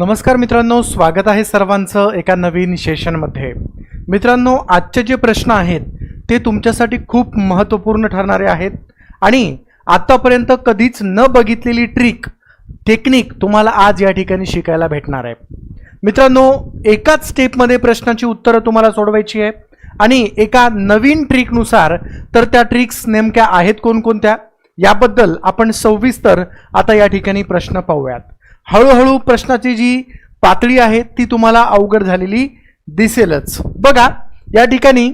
नमस्कार मित्रांनो स्वागत आहे सर्वांचं एका नवीन सेशनमध्ये. मित्रांनो आजचे जे प्रश्न आहेत ते तुमच्यासाठी खूप महत्त्वपूर्ण ठरणारे आहेत. आणि आत्तापर्यंत कधीच न बघितलेली ट्रिक टेक्निक तुम्हाला आज या ठिकाणी शिकायला भेटणार आहे. मित्रांनो एकाच स्टेपमध्ये प्रश्नाची उत्तरं तुम्हाला सोडवायची आहे. आणि एका नवीन ट्रिकनुसार तर त्या ट्रिक्स नेमक्या आहेत कोणकोणत्या? याबद्दल आपण सविस्तर आता या ठिकाणी प्रश्न पाहूयात. हळूहळू प्रश्नाची जी पातळी आहे ती तुम्हाला अवघड झालेली दिसेलच. बघा या ठिकाणी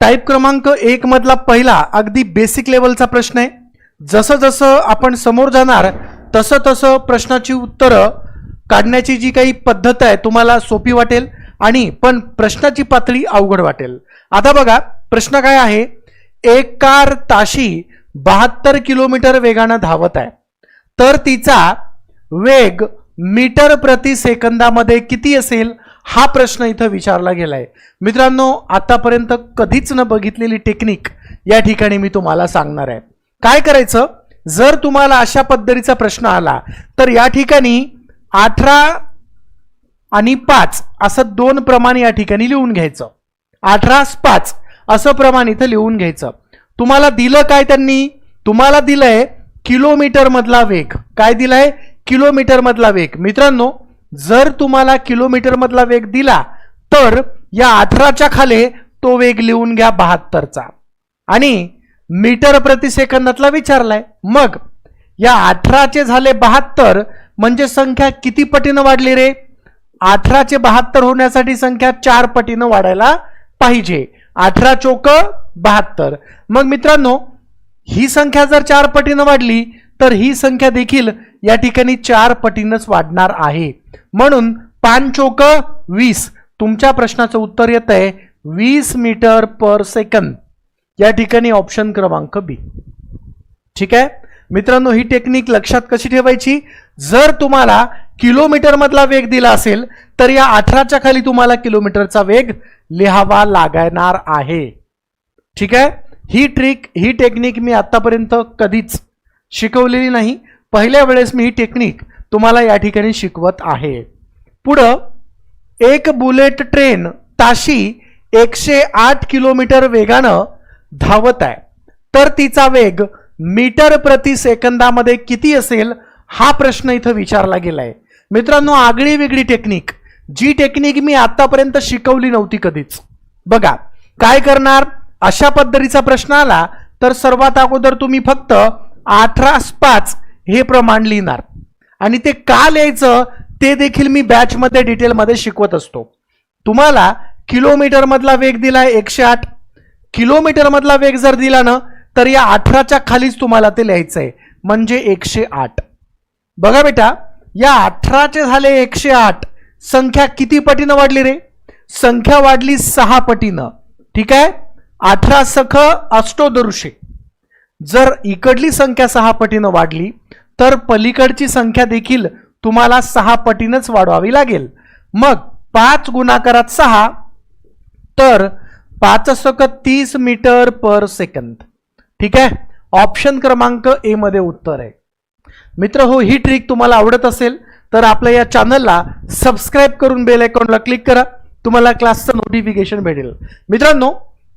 टाईप क्रमांक एक मधला पहिला अगदी बेसिक लेवलचा प्रश्न आहे. जसं जसं आपण समोर जाणार तसं तसं प्रश्नाची उत्तरं काढण्याची जी काही पद्धत आहे तुम्हाला सोपी वाटेल आणि पण प्रश्नाची पातळी अवघड वाटेल. आता बघा प्रश्न काय आहे? एक कार ताशी बहात्तर किलोमीटर वेगानं धावत आहे. तर तिचा वेग मीटर प्रति सेकंदामध्ये किती असेल हा प्रश्न इथं विचारला गेलाय. मित्रांनो आतापर्यंत कधीच न बघितलेली टेक्निक या ठिकाणी मी तुम्हाला सांगणार आहे. काय करायचं? जर तुम्हाला अशा पद्धतीचा प्रश्न आला तर या ठिकाणी अठरा आणि पाच असं दोन प्रमाण या ठिकाणी लिहून घ्यायचं. अठरा पाच असं प्रमाण इथं लिहून घ्यायचं. तुम्हाला दिलं काय त्यांनी? तुम्हाला दिलंय किलोमीटर मधला वेग. काय दिलाय? किलोमीटर मधला वेग. मित्रांनो जर तुम्हाला किलोमीटर मधला वेग दिला तर या अठराच्या खाली तो वेग लिहून घ्या बहात्तरचा. आणि मीटर प्रति सेकंदातला विचारलाय. मग या अठराचे झाले बहात्तर म्हणजे संख्या किती पटीनं वाढली रे? अठराचे बहात्तर होण्यासाठी संख्या चार पटीनं वाढायला पाहिजे. अठरा चोक बहात्तर. मग मित्रांनो ही संख्या जर चार पटीनं वाढली तर ही संख्या देखील या ठिकाणी चार पटीनंच वाढणार आहे. म्हणून पाच चोक वीस तुमच्या प्रश्नाचं उत्तर येत आहे वीस मीटर पर सेकंद. या ठिकाणी ऑप्शन क्रमांक बी. ठीक आहे? मित्रांनो ही टेक्निक लक्षात कशी ठेवायची? जर तुम्हाला किलोमीटरमधला वेग दिला असेल तर या अठराच्या खाली तुम्हाला किलोमीटरचा वेग लिहावा लागणार आहे. ठीक आहे? ही ट्रिक ही टेक्निक मी आत्तापर्यंत कधीच शिकवलेली नाही. पहिल्या वेळेस मी ही टेक्निक तुम्हाला या ठिकाणी शिकवत आहे. पुढं एक बुलेट ट्रेन ताशी एकशे आठ किलोमीटर वेगानं धावत आहे. तर तिचा वेग मीटर प्रति सेकंदामध्ये किती असेल हा प्रश्न इथं विचारला गेलाय. मित्रांनो आगळी वेगळी टेक्निक जी टेक्निक मी आतापर्यंत शिकवली नव्हती कधीच. बघा काय करणार? अशा पद्धतीचा प्रश्न आला तर सर्वात अगोदर तुम्ही फक्त अठरास पाच हे प्रमाण लिहिणार. आणि ते का लिहायचं ते देखील मी बॅचमध्ये डिटेलमध्ये शिकवत असतो. तुम्हाला किलोमीटरमधला वेग वेग दिलाय एकशे आठ. किलोमीटरमधला वेग जर दिला ना तर या अठराच्या खालीच तुम्हाला ते लिहायचं आहे म्हणजे एकशे आठ. बघा बेटा या अठराचे झाले एकशे आठ. संख्या किती पटीनं वाढली रे? संख्या वाढली सहा पटीनं. ठीक आहे? अठरा सख अष्टोदरुषे जर इकडली संख्या सहा पटीनं वाढली तर पलीकडची संख्या देखील तुम्हाला सहा पटीनंच वाढवावी लागेल. मग पाच गुणाकारात सहा तर पाच सक तीस मीटर पर सेकंद. ठीक आहे? ऑप्शन क्रमांक ए मध्ये उत्तर आहे. मित्र हो ही ट्रिक तुम्हाला आवडत असेल तर आपल्या या चॅनलला सबस्क्राईब करून बेल आयकॉनला क्लिक करा. तुम्हाला क्लासचं नोटिफिकेशन भेटेल. मित्रांनो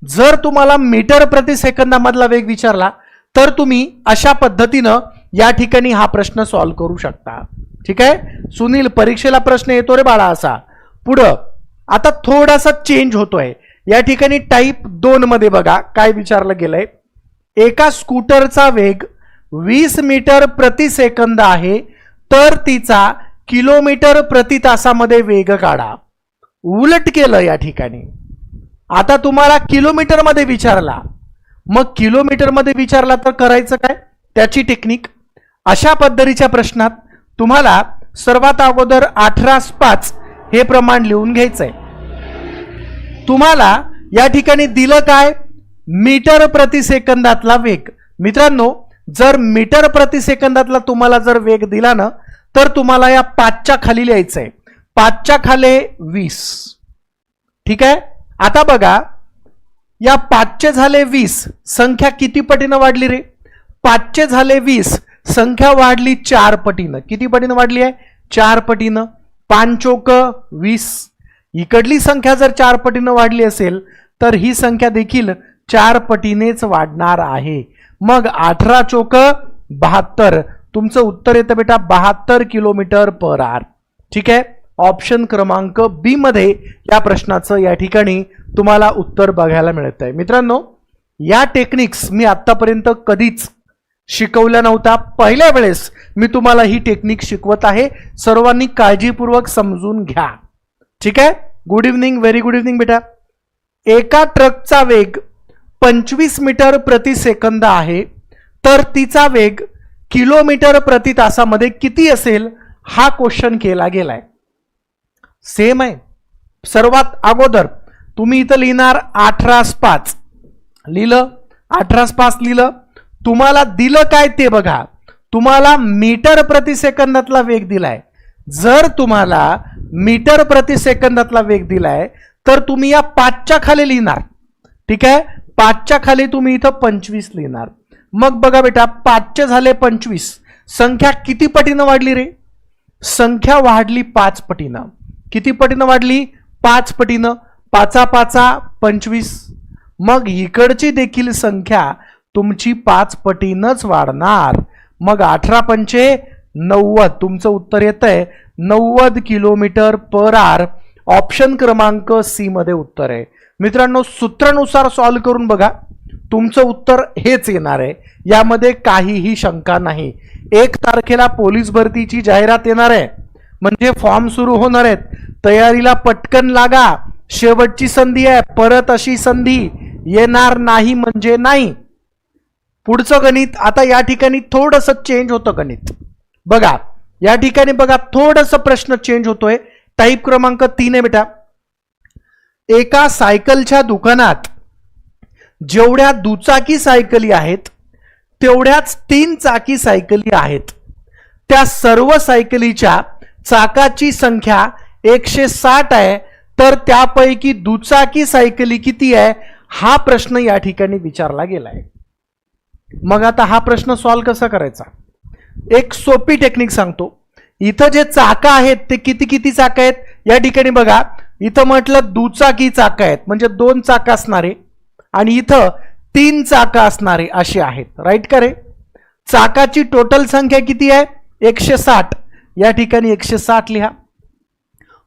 जर तुम्हाला मीटर प्रति सेकंदामधला वेग विचारला तर तुम्ही अशा पद्धतीनं या ठिकाणी हा प्रश्न सॉल्व्ह करू शकता. ठीक आहे? सुनील परीक्षेला प्रश्न येतो रे बाळा असा. पुढं आता थोडासा चेंज होतोय. या ठिकाणी टाईप दोन मध्ये बघा काय विचारलं गेलंय? एका स्कूटरचा वेग वीस मीटर प्रति सेकंद आहे तर तिचा किलोमीटर प्रति तासामध्ये वेग काढा. उलट केलं या ठिकाणी. आता तुम्हाला किलोमीटरमध्ये विचारला. मग किलोमीटरमध्ये विचारला तर करायचं काय? त्याची टेक्निक अशा पद्धतीच्या प्रश्नात तुम्हाला सर्वात अगोदर अठरा पाच हे प्रमाण लिहून घ्यायचंय. तुम्हाला या ठिकाणी दिलं काय? मीटर प्रति सेकंदातला वेग. मित्रांनो जर मीटर प्रति सेकंदातला तुम्हाला जर वेग दिला ना तर तुम्हाला या पाचच्या खाली लिहायचंय. पाचच्या खाली वीस. ठीक आहे? आता बघा या पाचचे झाले वीस संख्या किती पटीनं वाढली रे? पाचचे झाले वीस संख्या वाढली चार पटीनं. किती पटीनं वाढली आहे? चार पटीनं. पांचोक वीस. इकडली संख्या जर चार पटीनं वाढली असेल तर ही संख्या देखील चार पटीनेच वाढणार आहे. मग अठरा चोक बहात्तर. तुमचं उत्तर येतं बेटा बहात्तर किलोमीटर पर आर. ठीक आहे? ऑप्शन क्रमांक बी मध्ये या प्रश्नाचं या ठिकाणी तुम्हाला उत्तर बघायला मिळत आहे मित्रांनो या टेक्निक्स मी आतापर्यंत कधीच शिकवल्या नव्हत्या. पहिल्या वेळेस मी तुम्हाला ही टेक्निक शिकवत आहे. सर्वांनी काळजीपूर्वक समजून घ्या. ठीक आहे? Good evening very good evening बेटा. एका ट्रकचा वेग पंचवीस मीटर प्रति सेकंद आहे तर तिचा वेग किलोमीटर प्रति तासामध्ये किती असेल हा क्वेश्चन केला गेलाय. सेम आहे. सर्वात अगोदर तुम्ही इथं लिहिणार अठरास पाच. लिहिलं अठरास पाच लिहिलं. तुम्हाला दिलं काय ते बघा. तुम्हाला मीटर प्रति सेकंदातला वेग दिलाय. जर तुम्हाला मीटर प्रति सेकंदातला वेग दिलाय तर तुम्ही या पाचच्या खाली लिहिणार. ठीक आहे? पाचच्या खाली तुम्ही इथं पंचवीस लिहिणार. मग बघा बेटा पाचचे झाले पंचवीस. संख्या किती पटीनं वाढली रे? संख्या वाढली पाच पटीनं. किती पटीनं वाढली? पाच पटीनं. पाचा पाचा पंचवीस. मग इकडची देखील संख्या तुमची पाच पटीनंच वाढणार. मग अठरा पंचे नव्वद. तुमचं उत्तर येत आहे नव्वद किलोमीटर पर आर. ऑप्शन क्रमांक सी मध्ये उत्तर आहे. मित्रांनो सूत्रानुसार सॉल्व करून बघा. तुमचं उत्तर हेच येणार आहे. यामध्ये काहीही शंका नाही. एक तारखेला पोलीस भरतीची जाहिरात येणार आहे. म्हणजे फॉर्म सुरू होणार आहेत. तयारीला पटकन लागा. शेवटची संधी आहे. परत अशी संधी येणार नाही म्हणजे नाही. पुढचं गणित आता या ठिकाणी थोडंसं चेंज होतं गणित. बघा या ठिकाणी बघा थोडंसं प्रश्न चेंज होतोय. टाईप क्रमांक तीन आहे बेटा. एका सायकलच्या दुकानात जेवढ्या दुचाकी सायकली आहेत तेवढ्याच तीन चाकी सायकली आहेत. त्या सर्व सायकलीच्या चाकाची संख्या एकशे साठ आहे तर त्यापैकी दुचाकी सायकली किती आहे? हा प्रश्न या ठिकाणी विचारला गेलाय. मग आता हा प्रश्न सॉल्व कसा करायचा? एक सोपी टेक्निक सांगतो. इथं जे चाका आहेत ते किती किती चाक आहेत? या ठिकाणी बघा. इथं म्हटलं दुचाकी चाकं आहेत म्हणजे दोन चाका असणारे आणि इथं तीन चाका असणारे असे आहेत. राईट का रे? चाकाची टोटल संख्या किती आहे? एकशे साठ. या ठिकाणी एकशे साठ लिहा.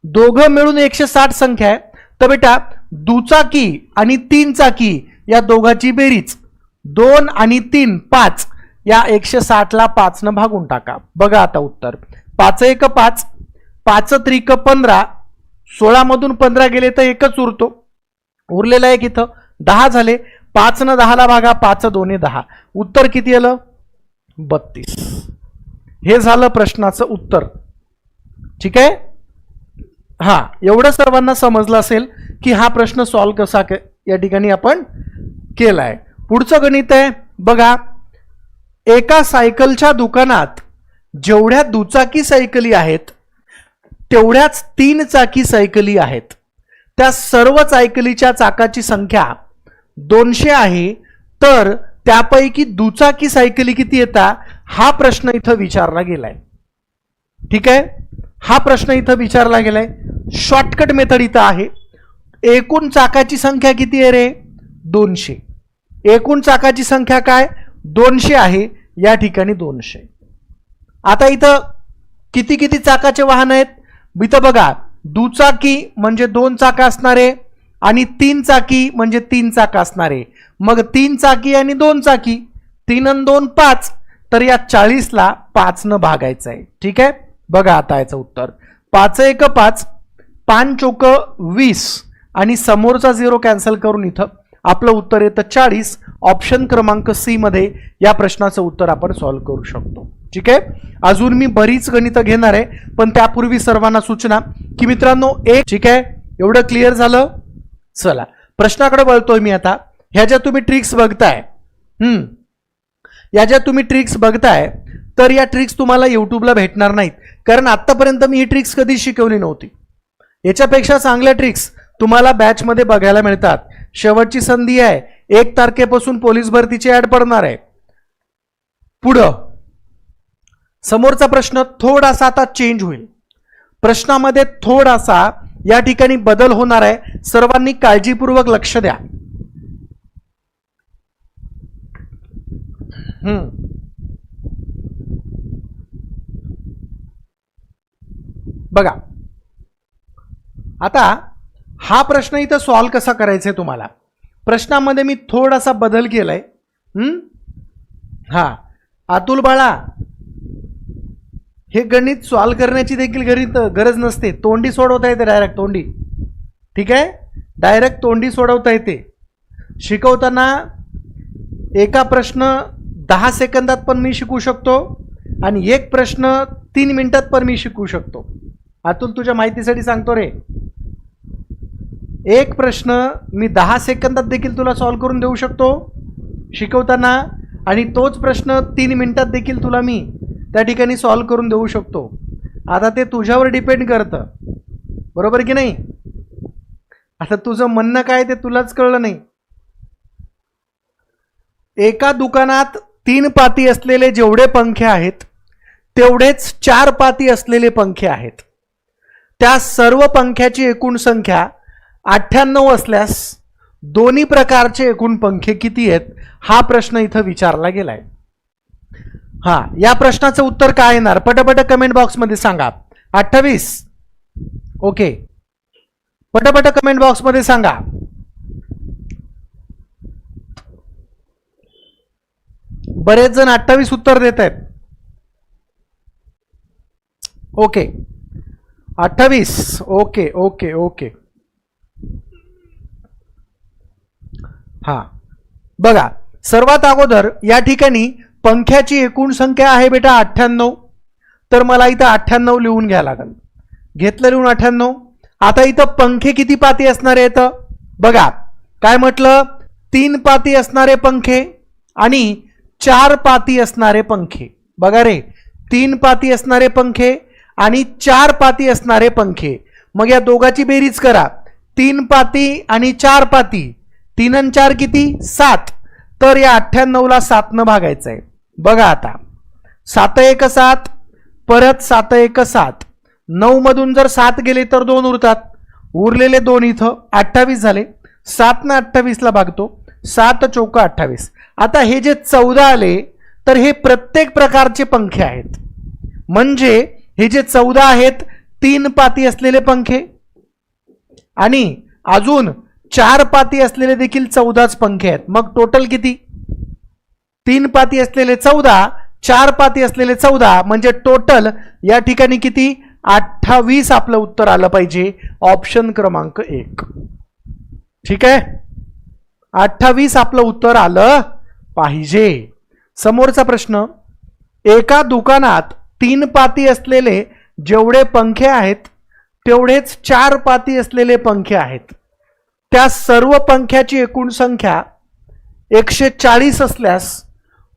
दोघं मिळून एकशे साठ संख्या आहे. तर बेटा दुचाकी आणि तीन चाकी या दोघाची बेरीज. दोन आणि तीन पाच. या एकशे साठला पाचनं भागून टाका. बघा आता उत्तर. पाच एक पाच. पाच त्रिक पंधरा. सोळामधून पंधरा गेले तर एकच उरतो. उरलेला एक इथं. दहा झाले. पाचनं दहाला भागा. पाच दोन्ही दहा. उत्तर किती आलं? बत्तीस. हे झालं प्रश्नाचं उत्तर. ठीक आहे? हा एवढं सर्वांना समजलं असेल की हा प्रश्न सॉल्व कसा के- या ठिकाणी आपण केला आहे पुढचं गणित आहे. बघा एका सायकलच्या दुकानात जेवढ्या दुचाकी सायकली आहेत तेवढ्याच तीन चाकी सायकली आहेत. त्या सर्व सायकलीच्या चाकाची संख्या दोनशे आहे तर त्यापैकी दुचाकी सायकली किती येतात हा प्रश्न इथं विचारला गेलाय. ठीक आहे? हा प्रश्न इथं विचारला गेलाय. शॉर्टकट मेथड इथं आहे. एकूण चाकाची संख्या किती आहे रे? दोनशे. एकूण चाकाची संख्या काय? दोनशे आहे. या ठिकाणी दोनशे. आता इथं किती किती चाकाचे वाहन आहेत? इथं बघा दुचाकी म्हणजे दोन चाक असणारे आणि तीन चाकी म्हणजे तीन चाक असणारे. मग तीन चाकी आणि दोन चाकी तीन आणि दोन पाच तर या चाळीसला पाचनं भागायचं आहे ठीक आहे? बघा आता याचं उत्तर. पाच एक पाच पान चोक वीस आणि समोरचा झिरो कॅन्सल करून इथं आपलं उत्तर येतं चाळीस. ऑप्शन क्रमांक सी मध्ये या प्रश्नाचं उत्तर आपण सॉल्व्ह करू शकतो. ठीक आहे? अजून मी बरीच गणितं घेणार आहे पण त्यापूर्वी सर्वांना सूचना की मित्रांनो एक ठीक आहे? एवढं क्लिअर झालं? चला. प्रश्नाकडे वळतोय मी आता. ह्या ज्या तुम्ही ट्रिक्स बघताय. हम्म. या ज्या तुम्ही ट्रिक्स बघताय तर या ट्रिक्स तुम्हाला यूट्यूबला भेटणार नाहीत. कारण आत्तापर्यंत मी ही ट्रिक्स कधी शिकवली नव्हती. याच्यापेक्षा चांगल्या ट्रिक्स तुम्हाला बॅचमध्ये बघायला मिळतात. शेवटची संधी आहे एक तारखेपासून पोलीस भरतीची ॲड पडणार आहे. पुढं समोरचा प्रश्न थोडासा आता चेंज होईल. प्रश्नामध्ये थोडासा या ठिकाणी बदल होणार आहे. सर्वांनी काळजीपूर्वक लक्ष द्या. हम्म बघा. आता हा प्रश्न इथं सॉल्व कसा करायचा आहे तुम्हाला? प्रश्नामध्ये मी थोडासा बदल केलाय. हा? अतुल बाळा हे गणित सॉल्व करण्याची देखील घरी गरज नसते. तोंडी सोडवता येते डायरेक्ट तोंडी. ठीक आहे? डायरेक्ट तोंडी सोडवता येते. शिकवताना एका प्रश्न दहा सेकंदात पण मी शिकू शकतो आणि एक प्रश्न तीन मिनिटात पण मी शिकू शकतो. अतुल तुझ्या माहितीसाठी सांगतो रे. एक प्रश्न मी दहा सेकंदात देखील तुला सॉल्व करून देऊ शकतो शिकवताना आणि तोच प्रश्न तीन मिनिटात देखील तुला मी त्या ठिकाणी सॉल्व करून देऊ शकतो. आता ते तुझ्यावर डिपेंड करतं. बरोबर की नाही? आता तुझं म्हणणं काय ते तुलाच कळलं नाही. एका दुकानात तीन पाती असलेले जेवढे पंखे आहेत तेवढेच चार पाती असलेले पंखे आहेत. त्या सर्व पंख्याची एकूण संख्या अठ्ठ्याण्णव असल्यास दोन्ही प्रकारचे एकूण पंखे किती आहेत हा प्रश्न इथं विचारला गेलाय. हा या प्रश्नाचं उत्तर काय येणार? पटपट कमेंट बॉक्समध्ये सांगा. अठ्ठावीस. ओके. पटपट कमेंट बॉक्समध्ये सांगा. बरेच जण अठ्ठावीस उत्तर देत आहेत. ओके. अठ्ठावीस. Okay okay okay. हा. बघा सर्वात अगोदर या ठिकाणी पंख्याची एकूण संख्या आहे बेटा अठ्ठ्याण्णव. तर मला इथं अठ्ठ्याण्णव लिहून घ्यावं लागेल. घेतलं लिहून अठ्ठ्याण्णव. आता इथं पंखे किती पाती असणार आहेत? बघा काय म्हटलं? तीन पाती असणारे पंखे आणि चार पाती असणारे पंखे. बघा रे तीन पाती असणारे पंखे आणि चार पाती असणारे पंखे. मग या दोघाची बेरीज करा. तीन पाती आणि चार पाती. तीन आणि चार किती? सात. तर या अठ्ठ्याण्णवला सातनं भागायचं आहे बघा आता. सात एक सात परत सात एक सात. नऊ मधून जर सात गेले तर दोन उरतात. उरलेले दोन इथं अठ्ठावीस झाले. सातनं अठ्ठावीसला भागतो. सात चौका अठ्ठावीस. आता हे जे चौदा आले तर हे प्रत्येक प्रकारचे पंखे आहेत. म्हणजे हे जे चौदा आहेत तीन पाती असलेले पंखे आणि अजून चार पाती असलेले देखील चौदाच पंखे आहेत. मग टोटल किती? तीन पाती असलेले चौदा चार पाती असलेले चौदा म्हणजे टोटल या ठिकाणी किती? अठ्ठावीस आपलं उत्तर आलं पाहिजे. ऑप्शन क्रमांक एक. ठीक आहे? अठ्ठावीस आपलं उत्तर आलं. पाहिजे. समोरचा प्रश्न एका दुकानात तीन पाती असलेले जेवढे पंखे आहेत तेवढेच चार पाती असलेले पंखे आहेत. त्या सर्व पंख्याची एकूण संख्या एकशे चाळीस असल्यास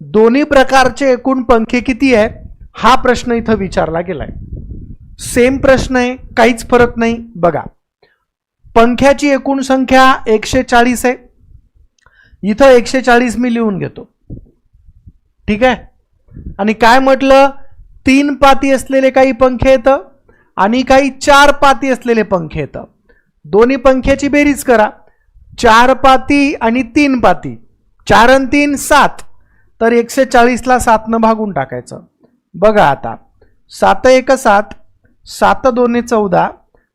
दोन्ही प्रकारचे एकूण पंखे किती आहे? हा प्रश्न इथं विचारला गेलाय. सेम प्रश्न आहे काहीच फरक नाही. बघा पंख्याची एकूण संख्या एकशे चाळीस आहे. इथं एकशे चाळीस मी लिहून घेतो. ठीक आहे? आणि काय म्हटलं? तीन पाती असलेले काही पंखे येतं आणि काही चार पाती असलेले पंखे येतं दोन्ही पंख्याची बेरीज करा. चार पाती आणि तीन पाती. चार आणि तीन सात. तर एकशे चाळीसला सातनं भागून टाकायचं. बघा आता. सात एक सात. सात दोन्ही चौदा.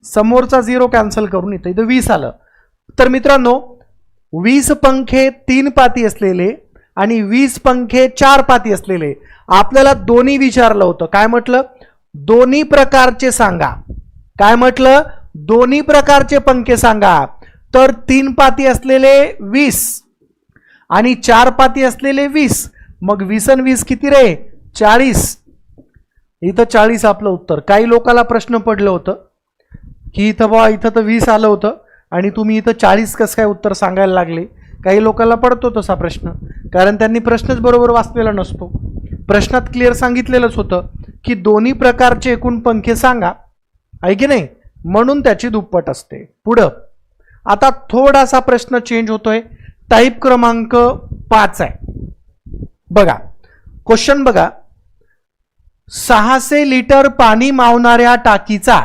समोरचा झिरो कॅन्सल करून इथं इथं वीस आलं. तर मित्रांनो वीस पंखे तीन पाती असलेले आणि वीस पंखे चार पाती असलेले. आपल्याला दोन्ही विचारलं होतं. काय म्हटलं? दोन्ही प्रकारचे सांगा. काय म्हटलं? दोन्ही प्रकारचे पंखे सांगा. तर तीन पाती असलेले वीस आणि चार पाती असलेले वीस. मग वीस आणि वीस किती रे? चाळीस. इथं चाळीस आपलं उत्तर. काही लोकाला प्रश्न पडलं होतं. की इथं बा इथं तर वीस आलं होतं. आणि तुम्ही इथं चाळीस कसं काय उत्तर सांगायला लागले? काही लोकांना पडतो तसा प्रश्न. कारण त्यांनी प्रश्नच बरोबर वाचलेला नसतो. प्रश्नात क्लिअर सांगितलेलंच होतं की दोन्ही प्रकारचे एकूण पंखे सांगा. आहे की नाही? म्हणून त्याची दुप्पट असते. पुढं. आता थोडासा प्रश्न चेंज होतोय. टाईप क्रमांक पाच आहे. बघा. क्वेश्चन बघा. सहाशे लिटर पाणी मावणाऱ्या टाकीचा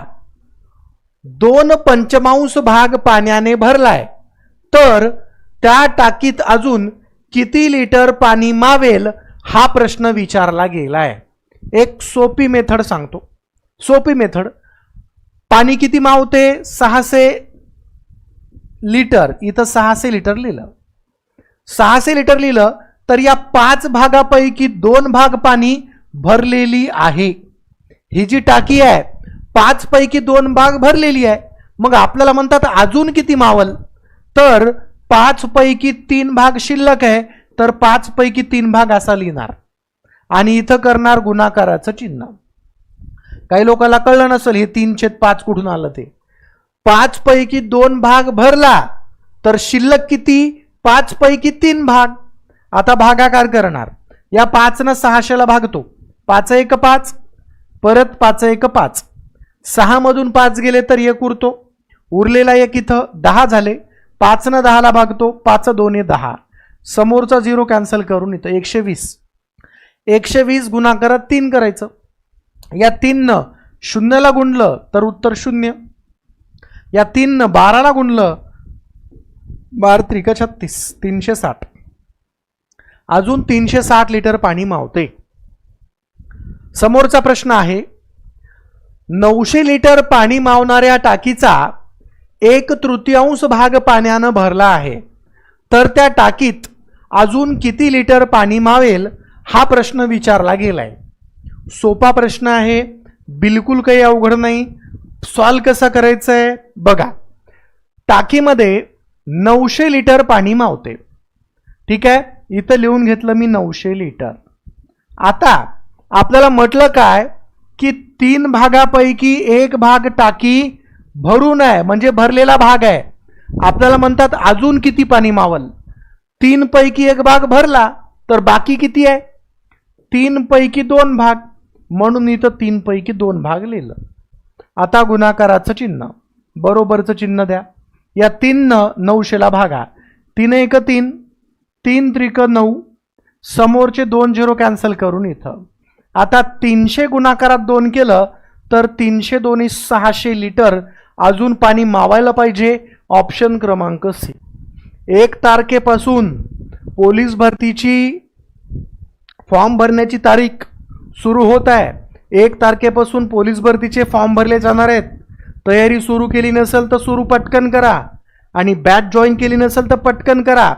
दोन पंचमांश भाग पाण्याने भरलाय. तर त्या टाकीत अजून किती लिटर पाणी मावेल हा प्रश्न विचारला गेलाय. एक सोपी मेथड सांगतो. सोपी मेथड. पाणी किती मावते? सहाशे लिटर. इथं सहाशे लिटर लिहिलं. सहाशे लिटर लिहिलं तर या पाच भागापैकी दोन भाग पाणी भरलेली आहे. ही जी टाकी आहे पाच पैकी दोन भाग भरलेली आहे. मग आपल्याला म्हणतात अजून किती मावल? तर पाच पैकी तीन भाग शिल्लक आहे तर पाच पैकी तीन भाग असा लिहिणार. आणि इथं करणार गुणाकाराचं चिन्ह. काही लोकांना कळलं नसेल हे तीन छेद पाच कुठून आलं ते? पाच पैकी दोन भाग भरला तर शिल्लक किती? पाच पैकी तीन भाग. आता भागाकार करणार. या पाचनं सहाशेला भागतो. पाच एक पाच परत पाच एक पाच. सहा मधून पाच गेले तर एक उरतो. उरलेला एक इथं दहा झाले. पाचनं दहाला भागतो. पाच दोन दहा. समोरचा झिरो कॅन्सल करून इथं एकशे वीस. एकशे वीस गुणाकारात तीन करायचं. या तीननं शून्यला गुणलं तर उत्तर शून्य. या तीननं बाराला गुणलं बार त्रिक छत्तीस. तीनशे साठ. अजून तीनशे साठ लिटर पाणी मावते. समोरचा प्रश्न आहे नऊशे लिटर पाणी मावणाऱ्या टाकीचा एक तृतीयांश भाग पाण्यानं भरला आहे. तर त्या टाकीत अजून किती लिटर पाणी मावेल हा प्रश्न विचारला गेलाय. सोपा प्रश्न आहे बिलकुल काही अवघड नाही. सॉल्व कसा करायचं आहे बघा. टाकीमध्ये नऊशे लिटर पाणी मावते. ठीक आहे? इथं लिहून घेतलं मी नऊशे लिटर. आता आपल्याला म्हटलं काय की तीन भागापैकी एक भाग टाकी भरून आहे म्हणजे भरलेला भाग आहे. आपल्याला म्हणतात अजून किती पाणी मावल? तीन पैकी एक भाग भरला तर बाकी किती आहे? तीन पैकी दोन भाग. म्हणून इथं तीन पैकी दोन भाग लिहिलं. आता गुणाकाराचं चिन्ह. बरोबरचं चिन्ह द्या. या तीननं नऊशेला भागा. तीन एक तीन तीन त्रिक नऊ समोरचे दोन झिरो कॅन्सल करून इथं. आता तीनशे गुणाकारात दोन केलं तर तीनशे दोन्ही सहाशे लिटर अजून पाणी मावायला पाहिजे ऑप्शन क्रमांक सी. एक तारखेपासून पोलीस भरतीची फॉर्म भरण्याची तारीख सुरू होत आहे. एक तारखेपासून पोलीस भरतीचे फॉर्म भरले जाणार आहेत. तयारी सुरू केली नसेल तर सुरू पटकन करा. आणि बॅच जॉईन केली नसेल तर पटकन करा.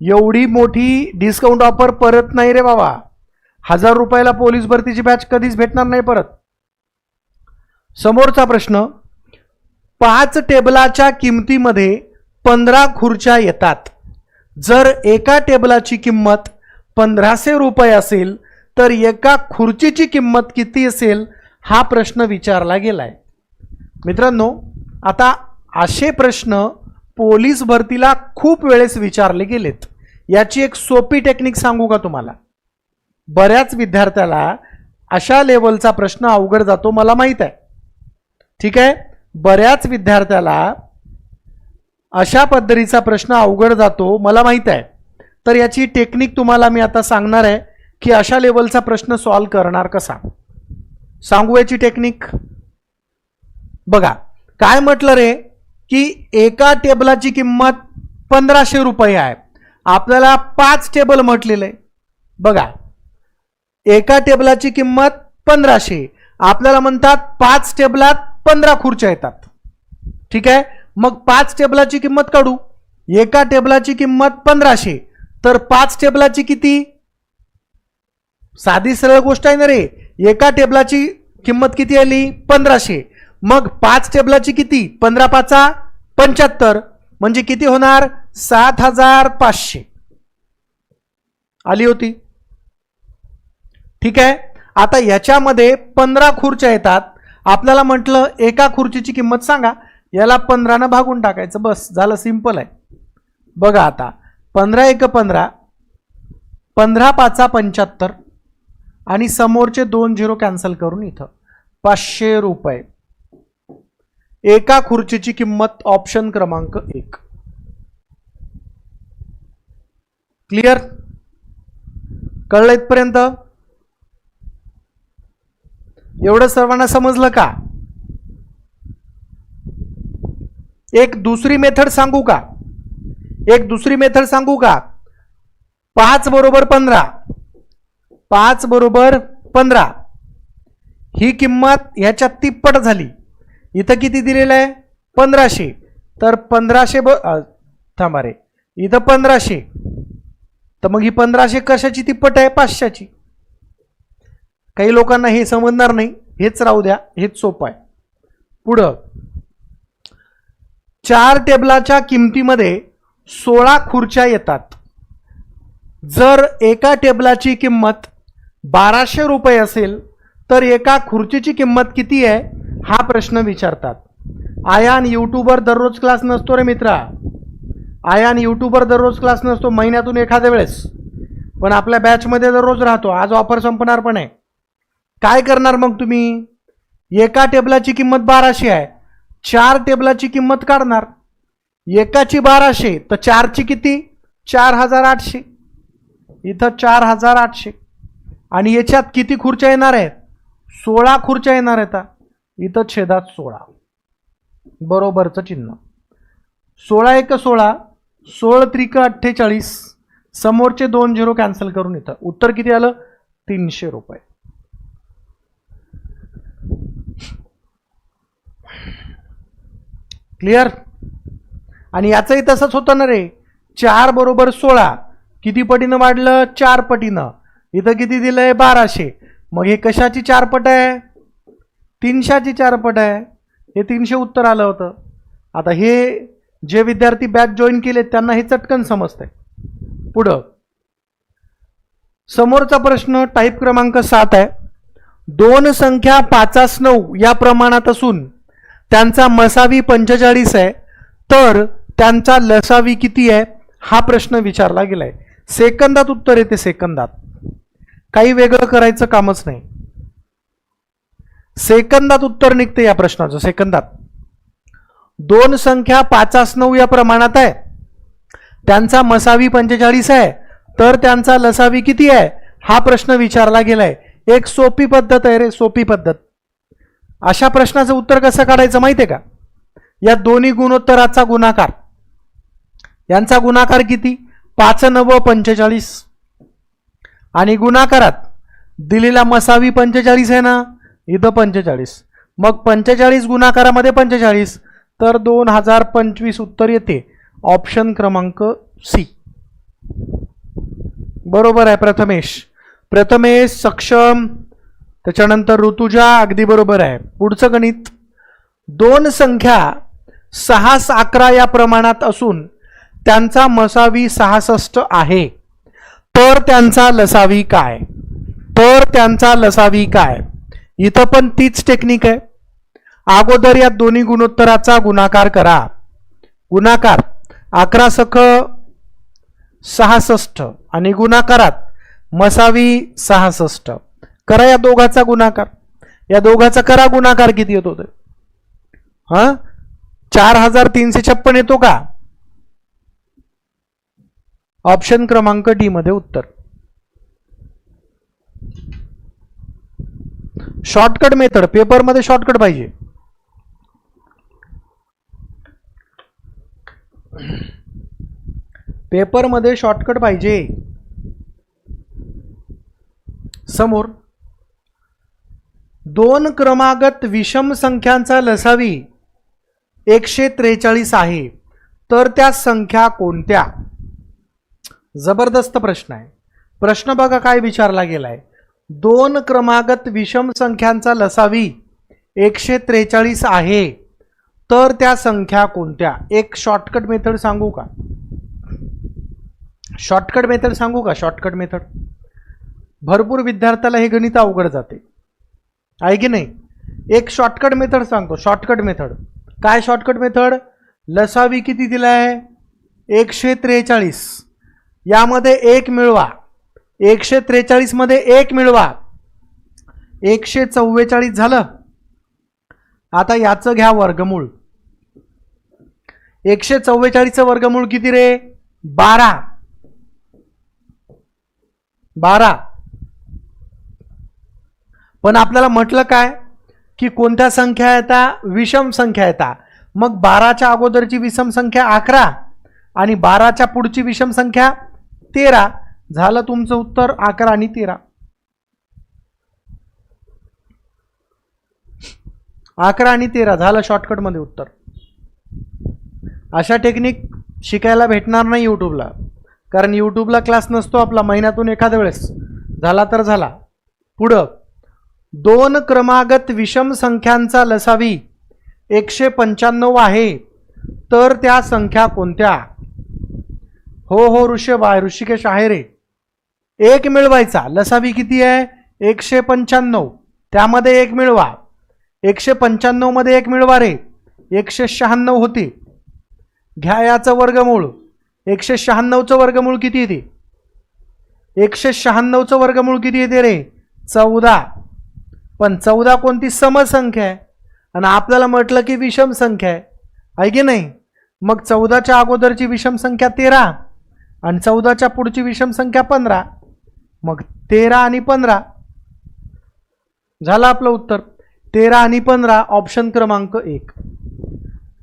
एवढी मोठी डिस्काउंट ऑफर परत नाही रे बाबा. हजार रुपयाला पोलीस भरतीची बॅच कधीच भेटणार नाही परत. समोरचा प्रश्न पाच टेबलाच्या किमतीमध्ये पंधरा खुर्च्या येतात. जर एका टेबलाची किंमत पंधराशे रुपये असेल तर एका खुर्चीची किंमत किती असेल हा प्रश्न विचारला गेलाय. मित्रांनो आता असे प्रश्न पोलीस भरतीला खूप वेळेस विचारले गेलेत. याची एक सोपी टेक्निक सांगू का तुम्हाला? बऱ्याच विद्यार्थ्याला अशा लेवलचा प्रश्न अवघड जातो मला माहीत आहे. ठीक आहे? बऱ्याच विद्यार्थ्याला अशा पद्धतीचा प्रश्न अवघड जातो मला माहीत आहे. तर याची टेक्निक तुम्हाला मी आता सांगणार आहे की अशा लेवलचा प्रश्न सॉल्व करणार कसा. सांगू याची टेक्निक? बघा काय म्हटलं रे की एका टेबलाची किंमत पंधराशे रुपये आहे. आपल्याला पाच टेबल म्हटलेलं. आहे बघा एका टेबलाची किंमत पंधराशे. आपल्याला म्हणतात पाच टेबलात पंधरा खुर्च्या येतात. ठीक आहे? मग पाच टेबलाची किंमत काढू. एका टेबलाची किंमत पंधराशे. तर पाच टेबलाची किती? साधी सरळ गोष्ट आहे ना रे. एका टेबलाची किंमत किती आली? पंधराशे. मग पाच टेबलाची किती? पंधरा पाचा पंच्याहत्तर. म्हणजे किती होणार? सात हजार पाचशे. आली होती. ठीक आहे? आता याच्यामध्ये पंधरा खुर्च्या येतात. आपल्याला म्हटलं एका खुर्चीची किंमत सांगा. याला पंधरानं भागून टाकायचं. बस झालं सिंपल आहे. बघा आता. पंधरा एक पंधरा. पंधरा पाचा पंच्याहत्तर. आणि समोरचे दोन झिरो कॅन्सल करून इथं. पाचशे रुपये. एका खुर्चीची किंमत ऑप्शन क्रमांक एक. क्लिअर? कळलं इथपर्यंत? एवढं सर्वांना समजलं का? एक दुसरी मेथड सांगू का? एक दुसरी मेथड सांगू का? पाच बरोबर पंधरा. पाच बरोबर पंधरा. ही किंमत ह्याच्यात तिप्पट झाली. इथं किती दिलेलं आहे? पंधराशे. तर पंधराशे ब थांबा रे. इथं पंधराशे. तर मग ही पंधराशे कशाची तिप्पट आहे? पाचशेची. काही लोकांना हे समजणार नाही. हेच राहू द्या. हेच सोपं आहे. पुढं. चार टेबलाच्या किमतीमध्ये सोळा खुर्च्या येतात. जर एका टेबलाची किंमत बाराशे रुपये असेल तर एका खुर्चीची किंमत किती आहे? हा प्रश्न विचारतात. आयान यूट्यूबवर दररोज क्लास नसतो रे मित्रा. आयान यूट्यूबवर दररोज क्लास नसतो महिन्यातून एखाद्या वेळेस. पण आपल्या बॅचमध्ये दररोज राहतो. आज ऑफर संपणार पण आहे. काय करणार मग तुम्ही? एका टेबलाची किंमत बाराशे आहे. चार टेबलाची किंमत काढणार. एकाची बाराशे तर चारची किती? चार हजार आठशे. इथं चार हजार आठशे. आणि याच्यात किती खुर्च्या येणार आहेत? सोळा खुर्च्या येणार आहेत इथं छेदात सोळा. बरोबरचं चिन्ह. सोळा एक सोळा सोळ त्रिक अठ्ठेचाळीस समोरचे दोन झिरो कॅन्सल करून येतं उत्तर किती आलं? तीनशे रुपये. क्लिअर आणि याचंही तसंच होतं ना रे. चार बरोबर सोळा. किती पटीनं वाढलं? चार पटीनं. इथं किती दिलं आहे बाराशे. मग हे कशाची चार पट आहे? तीनशाची चार पट आहे. हे तीनशे उत्तर आलं होतं. आता हे जे विद्यार्थी बॅच जॉईन केले त्यांना हे चटकन समजतंय. पुढं. समोरचा प्रश्न टाईप क्रमांक सात आहे. दोन संख्या पाचास नऊ या प्रमाणात असून त्यांचा मसावी पंचेचाळीस आहे. तर त्यांचा लसावी किती आहे? हा प्रश्न विचारला गेलाय. सेकंदात उत्तर येते सेकंदात. काही वेगळं करायचं कामच नाही. सेकंदात उत्तर निघते या प्रश्नाचं सेकंदात. दोन संख्या पाचास नऊ या प्रमाणात आहे. त्यांचा मसावी पंचेचाळीस आहे. तर त्यांचा लसावी किती आहे? हा प्रश्न विचारला गेलाय. एक सोपी पद्धत आहे रे सोपी पद्धत. अशा प्रश्नाचं उत्तर कसं काढायचं माहिती आहे का? या दोन्ही गुणोत्तराचा गुणाकार. यांचा गुणाकार किती? पाच नव पंचेचाळीस. आणि गुणाकारात दिलेला मसावी पंचेचाळीस आहे ना? इथं पंचेचाळीस. मग पंचेचाळीस गुणाकारामध्ये पंचेचाळीस तर दोन हजार पंचवीस उत्तर येते. ऑप्शन क्रमांक सी. बरोबर आहे प्रथमेश. प्रथमेश सक्षम त्याच्यानंतर ऋतुजा अगदी बरोबर आहे. पुढचं गणित. दोन संख्या सहा अकरा या प्रमाणात असून त्यांचा मसावी सहासष्ट आहे. तर त्यांचा लसावी काय? तर त्यांचा लसावी काय? इथं पण तीच टेक्निक आहे. अगोदर या दोन्ही गुणोत्तराचा गुणाकार करा. गुणाकार. अकरा सख सहासष्ट आणि गुणाकारात मसावी सहासष्ट. करा या दोघाचा गुणाकार. या दोघाचा करा गुणाकार किती येतो ते? हा? चार हजार तीनशे छप्पन येतो का? ऑप्शन क्रमांक डी मध्ये उत्तर. शॉर्टकट मेथड पेपरमध्ये शॉर्टकट पाहिजे. पेपरमध्ये शॉर्टकट पाहिजे. समोर. दोन क्रमागत विषम संख्यांचा लसावी. एकशे त्रेचाळीस आहे. तर त्या संख्या कोणत्या? जबरदस्त प्रश्न आहे. प्रश्न बघा काय विचारला गेलाय. दोन क्रमागत विषम संख्यांचा लसावी. एकशे त्रेचाळीस आहे. तर त्या संख्या कोणत्या? एक शॉर्टकट मेथड सांगू का? शॉर्टकट मेथड सांगू का? शॉर्टकट मेथड भरपूर विद्यार्थ्याला हे गणित अवघड जाते. आहे की नाही? एक शॉर्टकट मेथड सांगतो. शॉर्टकट मेथड काय शॉर्टकट मेथड लसावी किती दिला आहे एकशे त्रेचाळीस. यामध्ये एक मिळवा. एकशे त्रेचाळीसमध्ये एक मिळवा. एकशे चव्वेचाळीस झालं. आता याचं घ्या वर्गमूळ. एकशे चव्वेचाळीसचं वर्गमूळ किती रे? बारा. बारा. पण आपल्याला म्हटलं काय? की कोणत्या संख्या येतात विषम संख्या येतात मग बाराच्या अगोदरची विषम संख्या अकरा आणि बाराच्या पुढची विषम संख्या तेरा. झालं तुमचं उत्तर अकरा आणि तेरा. अकरा आणि तेरा झालं शॉर्टकटमध्ये उत्तर. अशा टेक्निक शिकायला भेटणार नाही यूट्यूबला कारण यूट्यूबला क्लास नसतो आपला महिन्यातून एखाद्या वेळेस. झाला तर झाला. पुढं दोन क्रमागत विषम संख्यांचा लसावी. एकशे पंच्याण्णव आहे. तर त्या संख्या कोणत्या? हो हो ऋषभ आहे ऋषिकेश आहे रे. एक मिळवायचा. लसावी किती आहे? एकशे पंच्याण्णव. त्यामध्ये एक मिळवा. एकशे पंच्याण्णवमध्ये एक मिळवा रे. एकशे शहाण्णव होते. घ्या याचं वर्गमूळ. एकशे शहाण्णवचं वर्गमूळ किती येते? एकशे शहाण्णवचं वर्गमूळ किती येते रे? चौदा. पण चौदा कोणती समसंख्या आहे? आणि आपल्याला म्हटलं की विषम संख्या आहे. आहे की नाही? मग चौदाच्या अगोदरची विषम संख्या तेरा आणि चौदाच्या पुढची विषम संख्या पंधरा. मग तेरा आणि पंधरा. झालं आपलं उत्तर. तेरा आणि पंधरा ऑप्शन क्रमांक एक.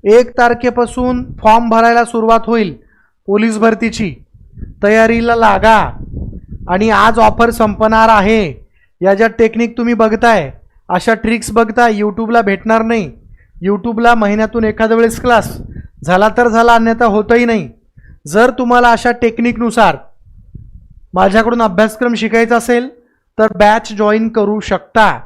एक तारखेपासून फॉर्म भरायला सुरुवात होईल पोलीस भरतीची. तयारीला लागा. आणि आज ऑफर संपणार आहे. या ज्या टेक्निक तुम्ही बघताय अशा ट्रिक्स बघताय यूट्यूबला भेटणार नाही. यूट्यूबला महिन्यातून एखाद्या वेळेस क्लास झाला तर झाला अन्यथा होतही नाही. जर तुम्हाला अशा टेक्निकनुसार माझ्याकडून अभ्यासक्रम शिकायचा असेल तर बॅच जॉईन करू शकता.